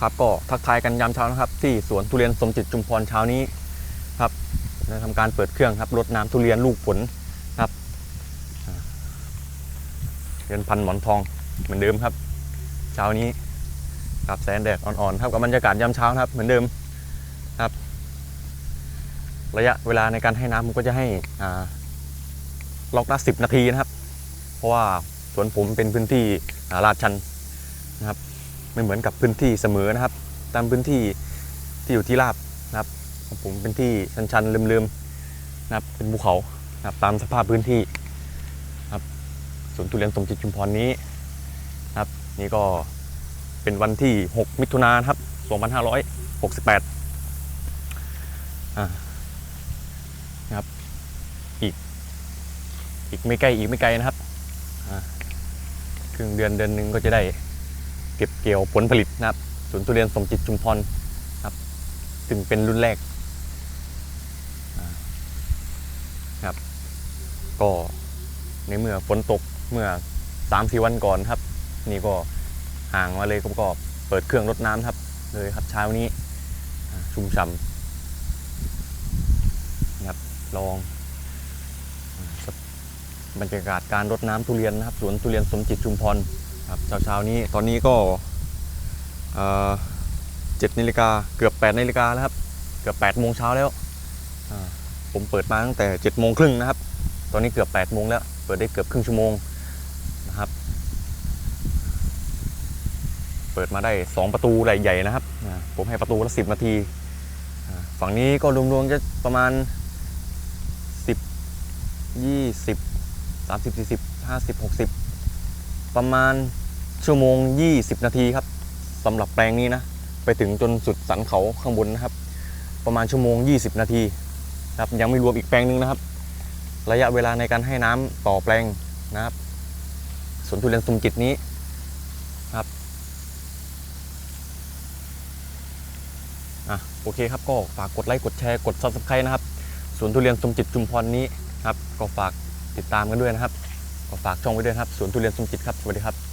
ครับก็ทักทายกันยามเช้านะครับ ที่สวนทุเรียนสมจิตจุมพรเช้านี้ครับได้ทำการเปิดเครื่องครับรดน้ำทุเรียนลูกผลครับเรียนพันหมอนทองเหมือนเดิมครับ เช้านี้ครับแสงแดดอ่อนๆครับกับบรรยากาศยามเช้านะครับ เหมือนเดิมครับ ระยะเวลาในการให้น้ำผมก็จะให้อ่าล็อกละสิบนาทีนะครับ เพราะว่าสวนผมเป็นพื้นที่ลาดชันนะครับ ไม่เหมือนกับพื้นที่เสมอนะครับ ตามพื้นที่ที่อยู่ที่ราบนะครับของผมเป็นที่ชันๆเลิมๆนะครับเป็นภูเขานะครับตามสภาพพื้นที่ครับสวนทุเรียนสมจิตชุมพรนี้นะครับนี่ก็เป็นวันที่ 6 มิถุนายนครับ 2568อ่านะครับอีกอีกไม่ใกล้อีกไม่ไกลนะครับครึ่งเดือนเดือนหนึ่งก็จะได้ เก็บเกี่ยวผลผลิตนะครับสวนทุเรียนสมจิตชุมพรครับซึ่งเป็นรุ่นแรกครับ ก็ในเมื่อฝนตกเมื่อ3ามสี่วันก่อนครับ นี่ก็ห่างมาเลยผมก็เปิดเครื่องรดน้ำครับ เลยครับเช้านี้ชุ่มฉ่ำนะครับลองบรรยากาศการรดน้ำทุเรียนนะครับ สวนทุเรียนสมจิตชุมพร ครับเช้าเช้าๆนี้ตอนนี้ก็เจ็ดนาฬิกาเกือบ8ปดนาฬิกาแล้วครับ เกือบ8ปดโมงเช้าแล้วผมเปิดมาตั้งแต่7จ็ดโมงครึ่งนะครับ ตอนนี้เกือบ8ปดโมงแล้ว เปิดได้เกือบครึ่งชั่วโมงนะครับ เปิดมาได้ 2 ประตูใหญ่ๆนะครับ ผมให้ประตูละสินาที ฝั่งนี้ก็รวมๆจะประมาณ 10 20 30 40 50 60 ประมาณชั่วโมง 20 นาทีครับสำหรับแปลงนี้นะ ไปถึงจนสุดสันเขาข้างบนนะครับ ประมาณชั่วโมง 20 นาทีครับยังไม่รวมอีกแปลงหนึงนะครับ ระยะเวลาในการให้น้ำต่อแปลงนะครับสวนทุเรียนสุมจิตนี้ครับอะโอเคครับก็ฝากกดไลค์กดแชร์กด subscribe นะครับสวนทุเรียนสมจิตจุมพรนี้ครับก็ฝากติดตามกันด้วยนะครับ ก็ฝากช่องไว้ด้วยครับสวนทุเรียนสมจิตครับ สวัสดีครับ